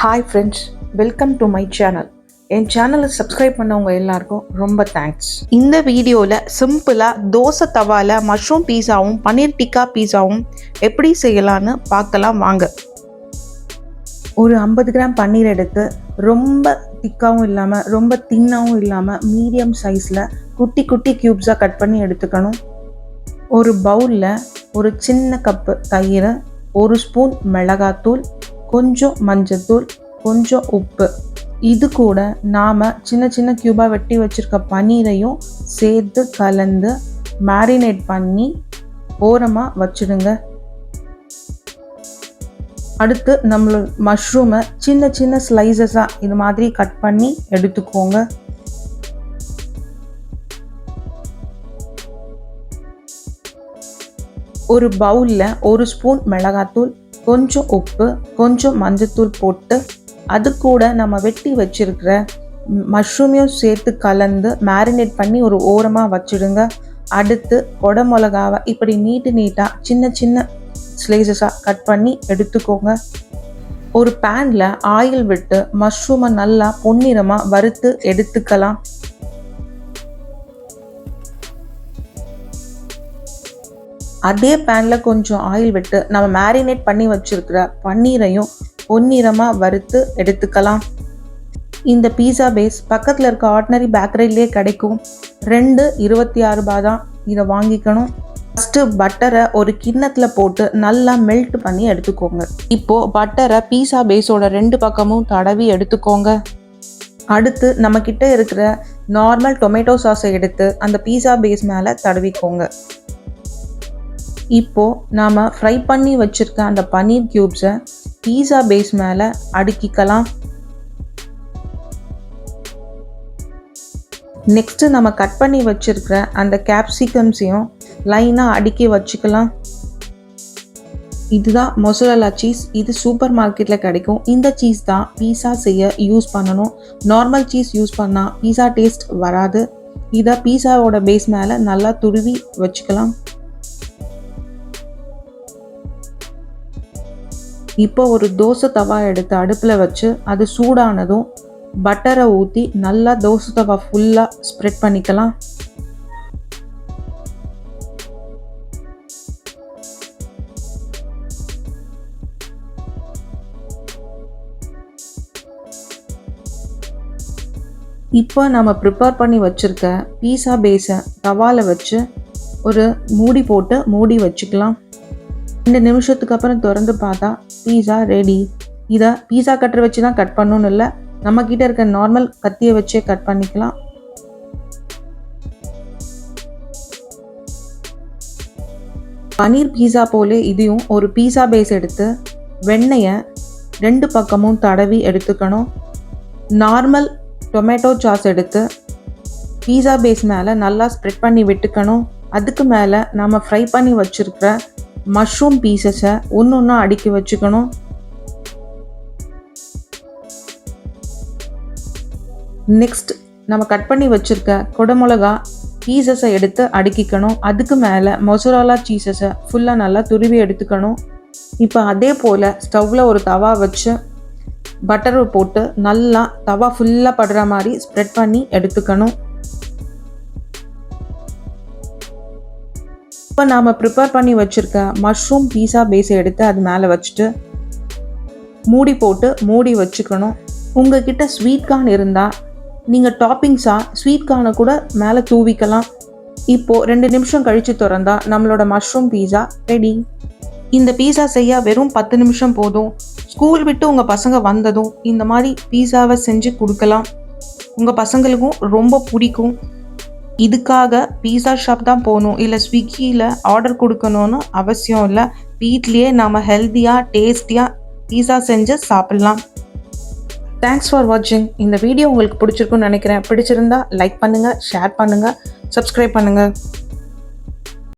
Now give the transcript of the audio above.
Hi friends welcome to my channel என் சேனலை subscribe பண்ணவங்க எல்லாருக்கும் ரொம்ப தேங்க்ஸ் இந்த வீடியோவில் சிம்பிளாக தோசை தவாவில் மஷ்ரூம் பீஸாவும் பன்னீர் டிக்கா பீஸாவும் எப்படி செய்யலான்னு பார்க்கலாம் வாங்க. ஒரு ஐம்பது கிராம் பன்னீர் எடுத்து ரொம்ப திக்காகவும் இல்லாமல் ரொம்ப தின்னாகவும் இல்லாமல் மீடியம் சைஸில் குட்டி குட்டி க்யூப்ஸாக கட் பண்ணி எடுத்துக்கணும். ஒரு பவுலில் ஒரு சின்ன கப்பு தயிர் ஒரு ஸ்பூன் மிளகாத்தூள் கொஞ்சம் மஞ்சத்தூள் கொஞ்சம் உப்பு. இது கூட நாம் சின்ன சின்ன கியூபாக வெட்டி வச்சுருக்க பன்னீரையும் சேர்த்து கலந்து மேரினேட் பண்ணி ஓரமாக வச்சிடுங்க. அடுத்து நம்மளோட மஷ்ரூமை சின்ன சின்ன ஸ்லைசஸாக இது மாதிரி கட் பண்ணி எடுத்துக்கோங்க. ஒரு பவுலில் ஒரு ஸ்பூன் மிளகாத்தூள் கொஞ்சம் உப்பு கொஞ்சம் மஞ்சத்தூள் போட்டு அது கூட நம்ம வெட்டி வச்சிருக்கிற மஷ்ரூமையும் சேர்த்து கலந்து மேரினேட் பண்ணி ஒரு ஓரமாக வச்சிடுங்க. அடுத்து கொடை மிளகாவை இப்படி நீட்டு நீட்டாக சின்ன சின்ன ஸ்லைசஸாக கட் பண்ணி எடுத்துக்கோங்க. ஒரு பேனில் ஆயில் விட்டு மஷ்ரூமை நல்லா பொன்னிறமாக வறுத்து எடுத்துக்கலாம். அதே பேனில் கொஞ்சம் ஆயில் விட்டு நம்ம மேரினேட் பண்ணி வச்சுருக்கிற பன்னீரையும் பொன்னிறமாக வறுத்து எடுத்துக்கலாம். இந்த பீஸா பேஸ் பக்கத்தில் இருக்க ஆர்டினரி பேக்கரிலே கிடைக்கும். ரெண்டு இருபத்தி ஆறு ரூபாய் தான் இதை வாங்கிக்கணும். ஃபஸ்ட்டு பட்டரை ஒரு கிண்ணத்தில் போட்டு நல்லா மெல்ட் பண்ணி எடுத்துக்கோங்க. இப்போது பட்டரை பீஸா பேஸோட ரெண்டு பக்கமும் தடவி எடுத்துக்கோங்க. அடுத்து நம்மக்கிட்ட இருக்கிற நார்மல் டொமேட்டோ சாஸை எடுத்து அந்த பீஸா பேஸ் மேலே தடவிக்கோங்க. இப்போது நாம் ஃப்ரை பண்ணி வச்சுருக்க அந்த பன்னீர் க்யூப்ஸை பீஸா பேஸ் மேலே அடுக்கிக்கலாம். நெக்ஸ்ட்டு நம்ம கட் பண்ணி வச்சுருக்கிற அந்த கேப்சிகம்ஸையும் லைனாக அடுக்கி வச்சுக்கலாம். இதுதான் மொசரலா சீஸ் இது சூப்பர் மார்க்கெட்டில் கிடைக்கும். இந்த சீஸ் தான் பீஸா செய்ய யூஸ் பண்ணணும். நார்மல் சீஸ் யூஸ் பண்ணால் பீஸா டேஸ்ட் வராது. இதை பீஸாவோட பேஸ் மேலே நல்லா துருவி வச்சுக்கலாம். இப்போ ஒரு தோசை தவா எடுத்து அடுப்பில் வச்சு அது சூடானதும் பட்டரை ஊற்றி நல்லா தோசை தவா ஃபுல்லாக ஸ்ப்ரெட் பண்ணிக்கலாம். இப்போ நம்ம ப்ரிப்பேர் பண்ணி வச்சுருக்க பீஸா பேஸை தவாவில் வச்சு ஒரு மூடி போட்டு மூடி வச்சுக்கலாம். ரெண்டு நிமிஷத்துக்கு அப்புறம் திறந்து பார்த்தா பீஸா ரெடி இதை பீஸா கட்டரை வச்சு தான் கட் பண்ணணும்னு இல்லை. நம்மக்கிட்ட இருக்க நார்மல் கத்தியை வச்சே கட் பண்ணிக்கலாம். பனீர் பீஸா போலே இதையும் ஒரு பீஸா பேஸ் எடுத்து வெண்ணெயை ரெண்டு பக்கமும் தடவி எடுத்துக்கணும். நார்மல் டொமேட்டோ சாஸ் எடுத்து பீஸா பேஸ் மேலே நல்லா ஸ்ப்ரெட் பண்ணி விட்டுக்கணும். அதுக்கு மேலே நம்ம ஃப்ரை பண்ணி வச்சுருக்கிற மஷ்ரூம் பீசஸை ஒன்று ஒன்றா அடுக்கி வச்சுக்கணும். நெக்ஸ்ட் நம்ம கட் பண்ணி வச்சுருக்க குடமிளகா பீசஸை எடுத்து அடுக்கிக்கணும். அதுக்கு மேலே மொசரோலா சீசஸை ஃபுல்லாக நல்லா துருவி எடுத்துக்கணும். இப்போ அதே போல் ஸ்டவ்வில் ஒரு தவா வச்சு பட்டர் போட்டு நல்லா தவா ஃபுல்லாக படுற மாதிரி ஸ்ப்ரெட் பண்ணி எடுத்துக்கணும். இப்போ நாம் ப்ரிப்பேர் பண்ணி வச்சுருக்க மஷ்ரூம் பீஸா பேஸை எடுத்து அது மேலே வச்சுட்டு மூடி போட்டு மூடி வச்சுக்கணும். உங்ககிட்ட ஸ்வீட் கார்ன் இருந்தால் நீங்கள் டாப்பிங்ஸாக ஸ்வீட் கார்னை கூட மேலே தூவிக்கலாம். இப்போது ரெண்டு நிமிஷம் கழித்து திறந்தா நம்மளோட மஷ்ரூம் பீஸா ரெடி இந்த பீஸா செய்ய வெறும் பத்து நிமிஷம் போதும். ஸ்கூல் விட்டு உங்கள் பசங்க வந்ததும் இந்த மாதிரி பீஸாவை செஞ்சு கொடுக்கலாம். உங்கள் பசங்களுக்கும் ரொம்ப பிடிக்கும். இதுக்காக பீஸா ஷாப் தான் போகணும். இல்லை ஸ்விக்கியில் ஆர்டர் கொடுக்கணும்னு அவசியம் இல்லை. வீட்லேயே நாம் ஹெல்த்தியாக டேஸ்டியாக பீஸா செஞ்சு சாப்பிட்லாம். தேங்க்ஸ் ஃபார் வாட்சிங் இந்த வீடியோ உங்களுக்கு பிடிச்சிருக்குன்னு நினைக்கிறேன். பிடிச்சிருந்தா லைக் பண்ணுங்கள் ஷேர் பண்ணுங்கள் சப்ஸ்கிரைப் பண்ணுங்கள்